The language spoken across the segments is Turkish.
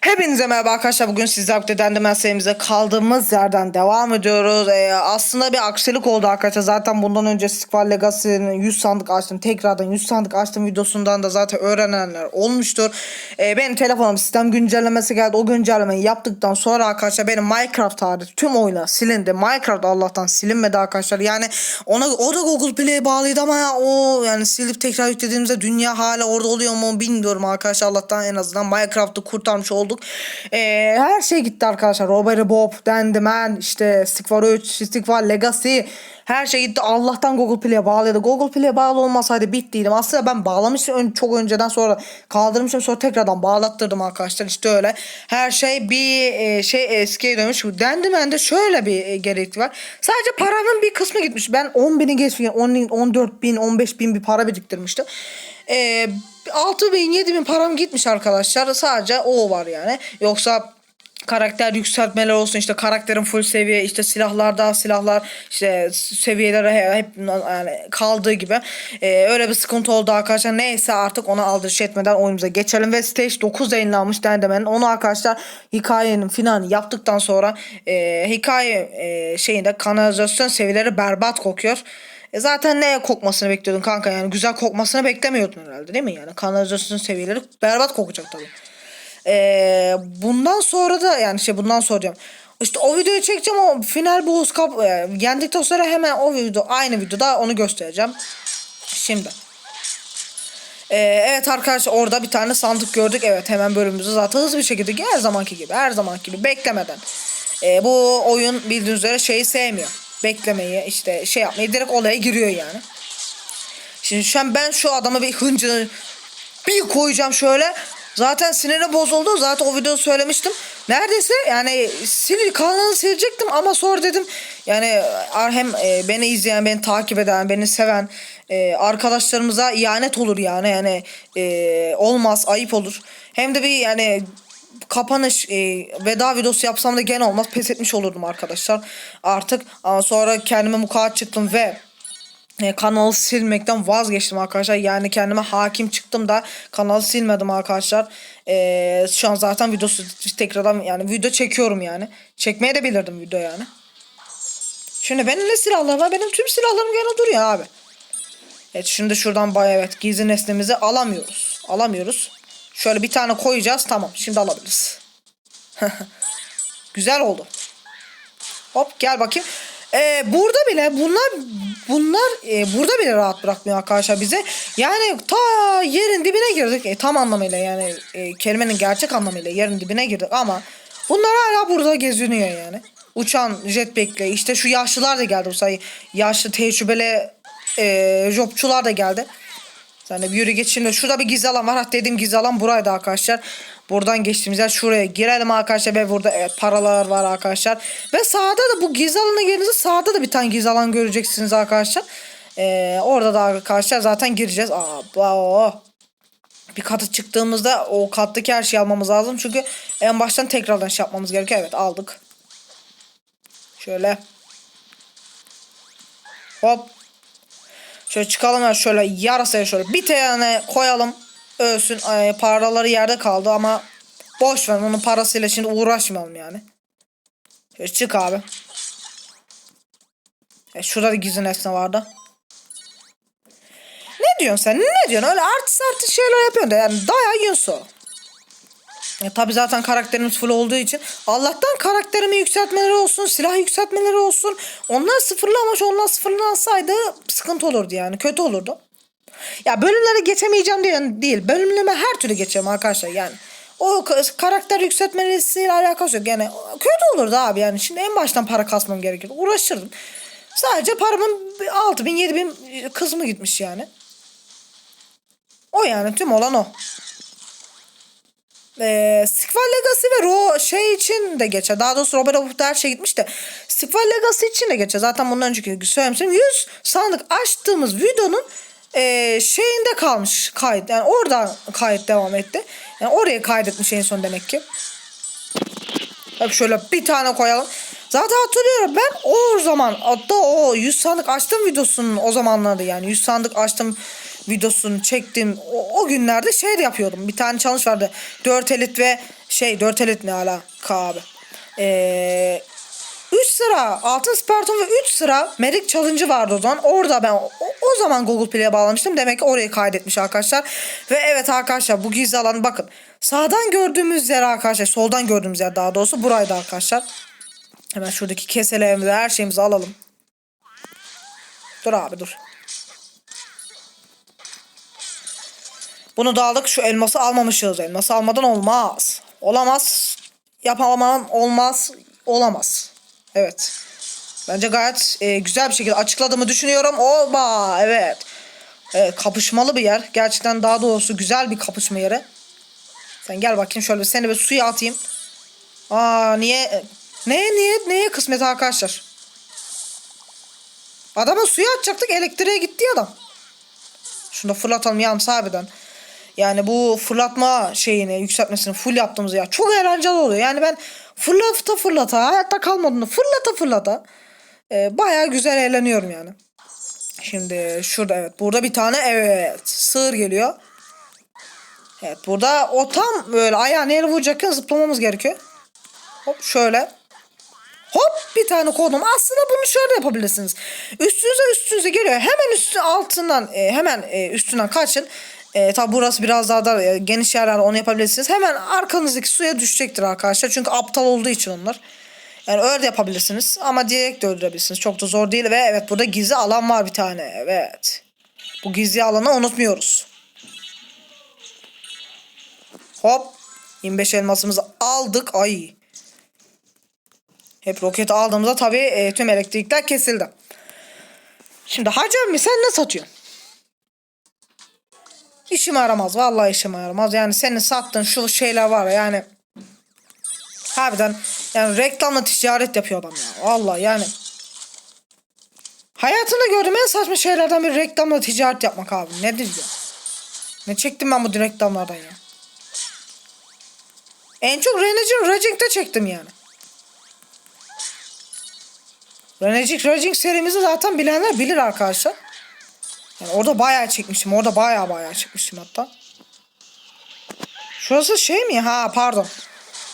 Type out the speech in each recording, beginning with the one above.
Hepinize merhaba arkadaşlar. Bugün birlikte Dendimen serimize kaldığımız yerden devam ediyoruz. Ee, aslında bir aksilik oldu arkadaşlar. Zaten bundan önce Squall Legacy'nin 100 sandık açtım. Tekrardan 100 sandık açtım videosundan da zaten öğrenenler olmuştur. Ee, benim telefonum sistem güncellemesi geldi. O güncellemeyi yaptıktan sonra arkadaşlar benim Minecraft tarihi tüm oyuna silindi. Minecraft Allah'tan silinmedi arkadaşlar. Yani ona o da Google Play'e bağlıydı ama ya, o yani silip tekrar yüklediğimizde dünya hala orada oluyor mu bilmiyorum arkadaşlar. Allah'tan en azından Minecraft'ı kurtarmış olduk. Ee, her şey gitti arkadaşlar. Robert Bob, Dendiman, işte Stigvar 3, Stigvar Legacy her şey gitti. Allah'tan Google Play'e bağlıydı. Google Play'e bağlı olmasaydı bittiydim. Aslında ben bağlamıştım ön- çok önceden sonra kaldırmışım sonra tekrardan bağlattırdım arkadaşlar. İşte öyle. Her şey bir e, şey eskiye dönmüş. Dendiman'de şöyle bir e, gerekli var. Sadece paranın bir kısmı gitmiş. Ben 10 bini geçmiş. 10, 14 bin, 15 bin bir para biriktirmiştim. Ee, 6 bin, 7 bin param gitmiş arkadaşlar. Sadece o var yani. Yoksa karakter yükseltmeler olsun işte karakterin full seviye işte silahlarda silahlar işte seviyelere hep yani kaldığı gibi Ee, öyle bir sıkıntı oldu arkadaşlar. Neyse artık ona aldırış etmeden oyunumuza geçelim ve stage 9 yayınlanmış dendemenin. Onu arkadaşlar hikayenin finalini yaptıktan sonra e, hikaye e, şeyinde kanalizasyon seviyeleri berbat kokuyor. E zaten ne kokmasını bekliyordun kanka? Yani güzel kokmasını beklemiyordun herhalde değil mi? Yani kanalizasyon seviyeleri berbat kokacak tabii. Ee, bundan sonra da yani şey bundan diyorum. İşte o videoyu çekeceğim o final boss kap e, yendikten sonra hemen o video aynı videoda onu göstereceğim. Şimdi. Ee, evet arkadaşlar orada bir tane sandık gördük. Evet hemen bölümümüzü zaten hızlı bir şekilde her zamanki gibi her zamanki gibi beklemeden. Ee, bu oyun bildiğiniz üzere şeyi sevmiyor. Beklemeyi işte şey yapmayı direkt olaya giriyor yani. Şimdi şu an ben şu adama bir hıncını bir koyacağım şöyle. Zaten siniri bozuldu. Zaten o videoda söylemiştim. Neredeyse yani sil kanalı silecektim ama sonra dedim yani ar- hem e, beni izleyen, beni takip eden, beni seven e, arkadaşlarımıza ihanet olur yani. Yani e, olmaz, ayıp olur. Hem de bir yani kapanış e, veda videosu yapsam da gene olmaz. Pes etmiş olurdum arkadaşlar. Artık ama sonra kendime mukaat çıktım ve e, kanalı silmekten vazgeçtim arkadaşlar. Yani kendime hakim çıktım da kanalı silmedim arkadaşlar. E, şu an zaten videosu tekrardan yani video çekiyorum yani. Çekmeye de bilirdim video yani. Şimdi benim ne silahlarım var? Benim tüm silahlarım gene duruyor abi. Evet şimdi şuradan bay evet gizli nesnemizi alamıyoruz. Alamıyoruz. Şöyle bir tane koyacağız. Tamam şimdi alabiliriz. Güzel oldu. Hop gel bakayım. Ee, burada bile bunlar bunlar e, burada bile rahat bırakmıyor arkadaşlar bize. Yani ta yerin dibine girdik. E, tam anlamıyla yani e, kelimenin gerçek anlamıyla yerin dibine girdik ama bunlar hala burada geziniyor yani. Uçan jetpack'le işte şu yaşlılar da geldi bu sayı. Yaşlı tecrübeli e, jobçular da geldi. De bir yürü geç. Şurada bir gizli alan var. Hatta dediğim gizli alan buraydı arkadaşlar. Buradan geçtiğimiz yer şuraya girelim arkadaşlar. Ve burada evet paralar var arkadaşlar. Ve sağda da bu gizli alana geldiğinizde sağda da bir tane gizli alan göreceksiniz arkadaşlar. Ee, orada da arkadaşlar zaten gireceğiz. Aa, o. Bir katı çıktığımızda o kattaki her şeyi almamız lazım. Çünkü en baştan tekrardan şey yapmamız gerekiyor. Evet aldık. Şöyle. Hop. Şöyle çıkalım ya şöyle yarasaya şöyle bir tane koyalım. Ölsün. Ay, paraları yerde kaldı ama boş ver onun parasıyla şimdi uğraşmayalım yani. Şöyle çık abi. E, şurada da gizli nesne vardı. Ne diyorsun sen? Ne diyorsun? Öyle artist artist şeyler yapıyorsun da yani daya yiyorsun. E tabi zaten karakterimiz full olduğu için Allah'tan karakterimi yükseltmeleri olsun, silah yükseltmeleri olsun. Onlar sıfırlamamış, onlar sıfırlansaydı sıkıntı olurdu yani, kötü olurdu. Ya bölümleri geçemeyeceğim diye değil. Bölümleme her türlü geçeceğim arkadaşlar yani. O ka- karakter yükseltmesiyle alakası yok. Yani kötü olurdu abi yani. Şimdi en baştan para kasmam gerekir. Uğraşırdım. Sadece paramın 6 bin 7 bin kısmı gitmiş yani. O yani tüm olan o. Ee, Squall Legacy ve Ro şey için de geçer. Daha doğrusu Robert Hood her şey gitmiş de Squall Legacy için de geçer. Zaten bundan önceki söylemiştim. 100 sandık açtığımız videonun e, şeyinde kalmış kayıt. Yani orada kayıt devam etti. Yani oraya kaydetmiş en son demek ki. Bak şöyle bir tane koyalım. Zaten hatırlıyorum ben o zaman hatta o 100 sandık açtım videosunun o zamanlarda yani 100 sandık açtım videosunu çektim. O, o günlerde şey de yapıyordum. Bir tane challenge vardı. 4 elit ve Şey 4 elit ne alaka abi. Ee, 3 sıra altın sparton ve 3 sıra merik challenge'ı vardı o zaman. Orada ben o, o zaman Google Play'e bağlamıştım. Demek ki orayı kaydetmiş arkadaşlar. Ve evet arkadaşlar bu gizli alan bakın. Sağdan gördüğümüz yer arkadaşlar. Soldan gördüğümüz yer daha doğrusu buraydı arkadaşlar. Hemen şuradaki keselerimizi her şeyimizi alalım. Dur abi dur. Bunu da aldık. Şu elması almamışız. Elması almadan olmaz. Olamaz. Yapamam olmaz. Olamaz. Evet. Bence gayet e, güzel bir şekilde açıkladığımı düşünüyorum. Oba evet. Evet kapışmalı bir yer. Gerçekten daha doğrusu güzel bir kapışma yeri. Sen gel bakayım şöyle seni bir suya atayım. Aa niye? Neye niye? Neye kısmet arkadaşlar? Adamı suya atacaktık elektriğe gitti adam. Şunu da fırlatalım yalnız harbiden. Yani bu fırlatma şeyini yükseltmesini full yaptığımız ya çok eğlenceli oluyor. Yani ben fırlata fırlata hayatta kalmadığını fırlata fırlata e, bayağı güzel eğleniyorum yani. Şimdi şurada evet burada bir tane evet sığır geliyor. Evet burada o tam böyle ayağını yere vuracakken zıplamamız gerekiyor. Hop şöyle. Hop bir tane koydum. Aslında bunu şöyle yapabilirsiniz. Üstünüze üstünüze geliyor. Hemen üstü altından e, hemen e, üstünden kaçın. E, tabi burası biraz daha da e, geniş yerler onu yapabilirsiniz. Hemen arkanızdaki suya düşecektir arkadaşlar. Çünkü aptal olduğu için onlar. Yani öyle de yapabilirsiniz. Ama direkt de öldürebilirsiniz. Çok da zor değil. Ve evet burada gizli alan var bir tane. Evet. Bu gizli alanı unutmuyoruz. Hop. 25 elmasımızı aldık. Ay. Hep roket aldığımızda tabii e, tüm elektrikler kesildi. Şimdi Hacı emmi sen ne satıyorsun? İşime yaramaz. Vallahi işime yaramaz. Yani senin sattığın şu şeyler var ya yani. Harbiden yani reklamla ticaret yapıyor adam ya. Vallahi yani. Hayatımda gördüğüm en saçma şeylerden bir reklamla ticaret yapmak abi. Nedir ya? Ne çektim ben bu reklamlardan ya? En çok Renegade Raging'de çektim yani. Renegade Raging serimizi zaten bilenler bilir arkadaşlar. Yani orada bayağı çekmişim. Orada bayağı bayağı çekmişim hatta. Şurası şey mi? Ha pardon.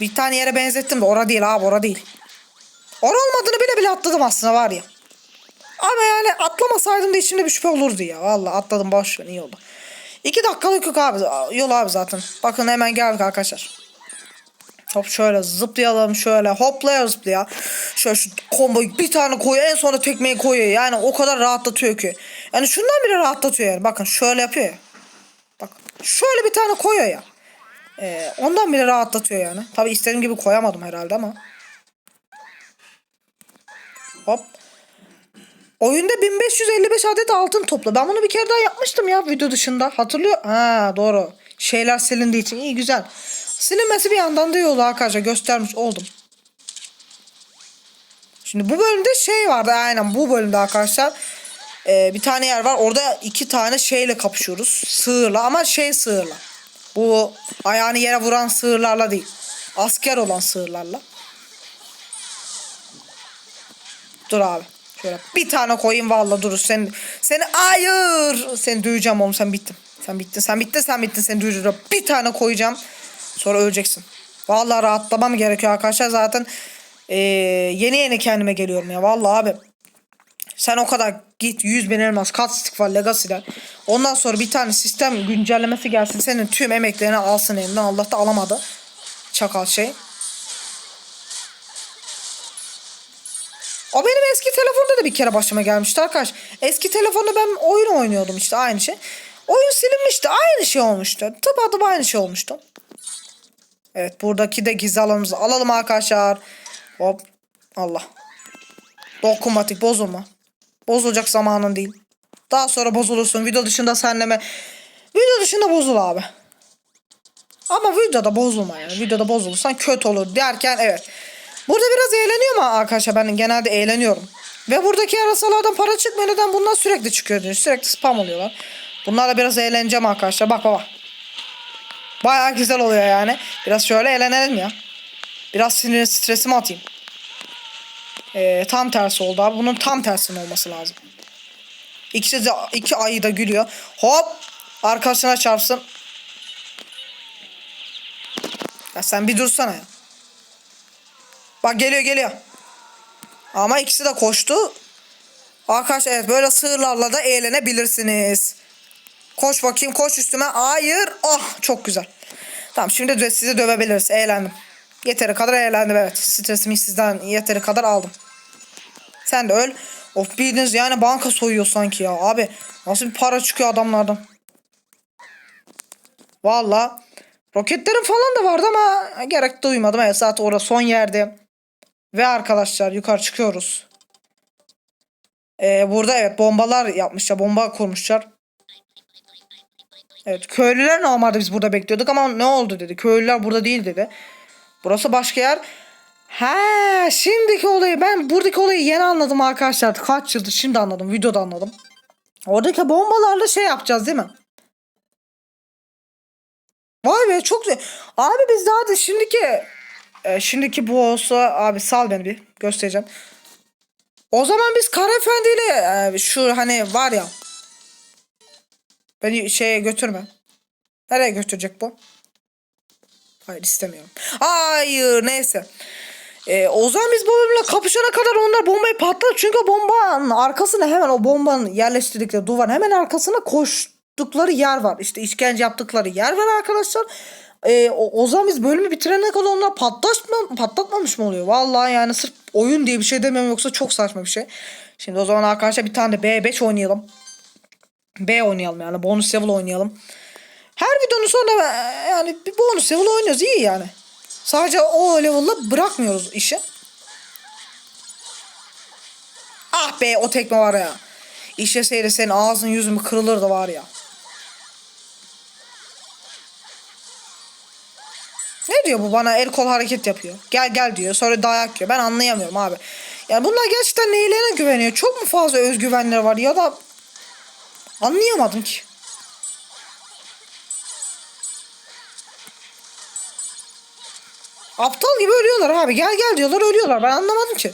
Bir tane yere benzettim de ora değil abi ora değil. Ora olmadığını bile bile atladım aslında var ya. Ama yani atlamasaydım da içimde bir şüphe olurdu ya. Vallahi atladım boş iyi oldu. İki dakikalık yok abi. Yol abi zaten. Bakın hemen geldik arkadaşlar. Hop şöyle zıplayalım şöyle hoplaya zıplaya. Şöyle şu komboyu bir tane koyuyor en sonra tekmeyi koyuyor. Yani o kadar rahatlatıyor ki. Yani şundan bile rahatlatıyor yani. Bakın şöyle yapıyor ya. Bak şöyle bir tane koyuyor ya. Ee, ondan bile rahatlatıyor yani. Tabi istediğim gibi koyamadım herhalde ama. Hop. Oyunda 1555 adet altın topla. Ben bunu bir kere daha yapmıştım ya video dışında. Hatırlıyor? Ha doğru. Şeyler silindiği için iyi güzel. Silinmesi bir yandan da iyi oldu arkadaşlar. Göstermiş oldum. Şimdi bu bölümde şey vardı aynen bu bölümde arkadaşlar. Ee, bir tane yer var. Orada iki tane şeyle kapışıyoruz. Sığırla ama şey sığırla. Bu ayağını yere vuran sığırlarla değil. Asker olan sığırlarla. Dur abi. Şöyle bir tane koyayım valla dur. Sen, seni hayır. Seni duyacağım oğlum sen bittin. Sen bittin sen bittin sen bittin seni duyacağım. Bir tane koyacağım. Sonra öleceksin. Vallahi rahatlamam gerekiyor arkadaşlar. Zaten ee, yeni yeni kendime geliyorum ya. Vallahi abi. Sen o kadar git 100 bin elmas kat var Legacy'den. Ondan sonra bir tane sistem güncellemesi gelsin. Senin tüm emeklerini alsın elinden. Allah da alamadı. Çakal şey. O benim eski telefonda da bir kere başıma gelmişti arkadaş. Eski telefonda ben oyun oynuyordum işte aynı şey. Oyun silinmişti. Aynı şey olmuştu. Tıpatıp aynı şey olmuştu. Evet buradaki de gizli alanımızı alalım arkadaşlar. Hop. Allah. Dokunmatik bozulma. Bozulacak zamanın değil. Daha sonra bozulursun. Video dışında senleme. Video dışında bozul abi. Ama videoda bozulma yani. Videoda bozulursan kötü olur derken evet. Burada biraz eğleniyor mu arkadaşlar? Ben genelde eğleniyorum. Ve buradaki arasalardan para çıkmıyor. Neden? Bunlar sürekli çıkıyor. diyor. Sürekli spam oluyorlar. Bunlarla biraz eğleneceğim arkadaşlar. Bak baba. Baya güzel oluyor yani. Biraz şöyle eğlenelim ya. Biraz sinir stresimi atayım. Ee, tam tersi oldu abi. Bunun tam tersinin olması lazım. İkisi de iki ayı da gülüyor. Hop. Arkasına çarpsın. Ya sen bir dursana ya. Bak geliyor geliyor. Ama ikisi de koştu. Arkadaşlar evet böyle sığırlarla da eğlenebilirsiniz. Koş bakayım koş üstüme. Hayır. Oh çok güzel. Tamam şimdi de sizi dövebiliriz. Eğlendim. Yeteri kadar eğlendim evet. Stresimi sizden yeteri kadar aldım. Sen de öl. Of bildiğiniz yani banka soyuyor sanki ya. Abi nasıl bir para çıkıyor adamlardan. Valla. Roketlerim falan da vardı ama gerek duymadım. Evet zaten orada son yerde. Ve arkadaşlar yukarı çıkıyoruz. Ee, burada evet bombalar yapmışlar. Bomba kurmuşlar. Evet köylüler normalde biz burada bekliyorduk ama ne oldu dedi. Köylüler burada değil dedi. Burası başka yer. Ha, şimdiki olayı ben buradaki olayı yeni anladım arkadaşlar. Kaç yıldır şimdi anladım. Videoda anladım. Oradaki bombalarla şey yapacağız değil mi? Vay be çok. Abi biz daha da şimdiki e, şimdiki bu olsa abi sal beni bir göstereceğim. O zaman biz Kara Efendi ile e, şu hani var ya beni şeye götürme. Nereye götürecek bu? Hayır istemiyorum. Hayır neyse. Ee, o zaman biz bölümle kapışana kadar onlar bombayı patlar. Çünkü bombanın arkasına hemen o bombanın yerleştirdikleri duvar hemen arkasına koştukları yer var. İşte işkence yaptıkları yer var arkadaşlar. Ee, o, o zaman biz bölümü bitirene kadar onlar patlatma, patlatmamış mı oluyor? Vallahi yani sırf oyun diye bir şey demem yoksa çok saçma bir şey. Şimdi o zaman arkadaşlar bir tane de B5 oynayalım. B oynayalım yani bonus level oynayalım. Her videonun sonunda e, yani bir bonus level oynuyoruz iyi yani. Sadece o level'la bırakmıyoruz işi. Ah be o tekme var ya. İşe seyre senin ağzın yüzün kırılırdı var ya. Ne diyor bu bana el kol hareket yapıyor. Gel gel diyor sonra dayak yiyor. Ben anlayamıyorum abi. Yani bunlar gerçekten neylerine güveniyor? Çok mu fazla özgüvenleri var ya da anlayamadım ki. Aptal gibi ölüyorlar abi. Gel gel diyorlar ölüyorlar. Ben anlamadım ki.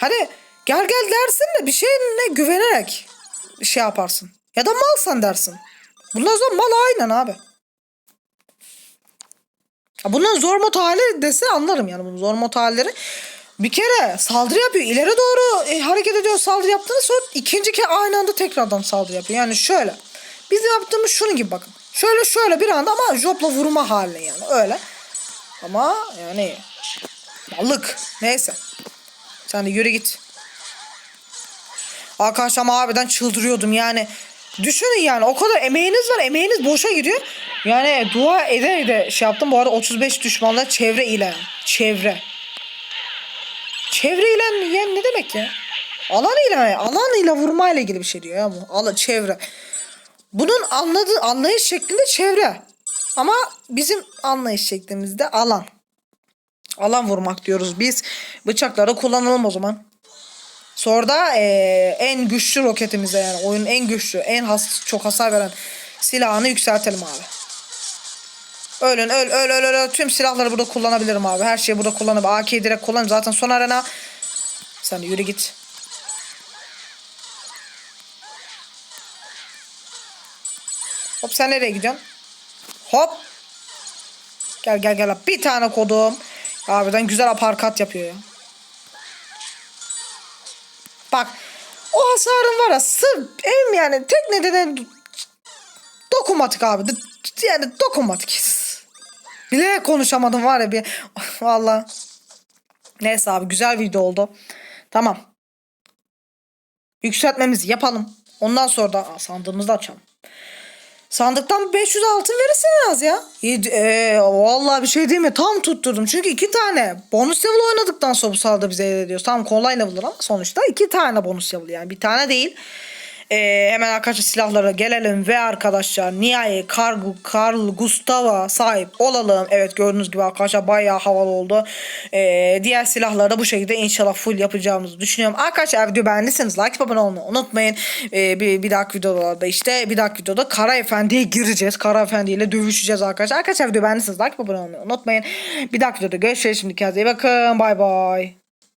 Hani gel gel dersin de bir şeyine güvenerek şey yaparsın. Ya da malsan dersin. O zaman mal aynen abi. Ya bunların zor mod hali dese anlarım yani bunun zor mod halleri. Bir kere saldırı yapıyor. ileri doğru e, hareket ediyor saldırı yaptığını sonra ikinci kere aynı anda tekrardan saldırı yapıyor. Yani şöyle. Bizim yaptığımız şunun gibi bakın. Şöyle şöyle bir anda ama jopla vurma haline yani öyle. Ama yani balık. Neyse. Sen de yürü git. Arkadaşlar ama harbiden çıldırıyordum yani. Düşünün yani o kadar emeğiniz var. Emeğiniz boşa gidiyor. Yani dua ede ede şey yaptım. Bu arada 35 düşmanla çevre ile. Çevre. Çevre ile yani ne demek ya? Alan ile alan ile vurma ile ilgili bir şey diyor ya bu. Alan çevre. Bunun anladığı anlayış şeklinde çevre. Ama bizim anlayış şeklimizde alan. Alan vurmak diyoruz biz. Bıçakları kullanalım o zaman. Sonra da eee, en güçlü roketimize yani oyunun en güçlü, en has, çok hasar veren silahını yükseltelim abi. Ölün öl öl öl öl. Tüm silahları burada kullanabilirim abi. Her şeyi burada kullanıp AK'yi direkt kullanırım. Zaten son arena. Sen yürü git. Hop sen nereye gidiyorsun? Hop. Gel gel gel. Bir tane kodum. Harbiden güzel aparkat yapıyor ya. Bak. O hasarın var ya sırf em yani tek nedeni dokunmatik abi. Yani dokunmatik. Bile konuşamadım var ya bir. Valla. Neyse abi güzel video oldu. Tamam. Yükseltmemizi yapalım. Ondan sonra da Aa, sandığımızı da açalım. Sandıktan 500 altın verirsin az ya. İyi, e, vallahi bir şey değil mi? Tam tutturdum. Çünkü iki tane bonus level oynadıktan sonra bu sağda bize elde ediyoruz. Tam kolay level'lar ama sonuçta iki tane bonus level yani. Bir tane değil. E, hemen arkadaşlar silahlara gelelim ve arkadaşlar nihayet Karl, Karl Gustav'a sahip olalım. Evet gördüğünüz gibi arkadaşlar bayağı havalı oldu. E, diğer silahları da bu şekilde inşallah full yapacağımızı düşünüyorum. Arkadaşlar video beğendiyseniz like abone olmayı unutmayın. E, bir, bir dahaki videolarda işte bir dahaki videoda Kara Efendi'ye gireceğiz. Kara Efendi ile dövüşeceğiz arkadaşlar. Arkadaşlar video beğendiyseniz like abone olmayı unutmayın. Bir dahaki videoda görüşürüz. Şimdi kendinize iyi bakın. Bay bay.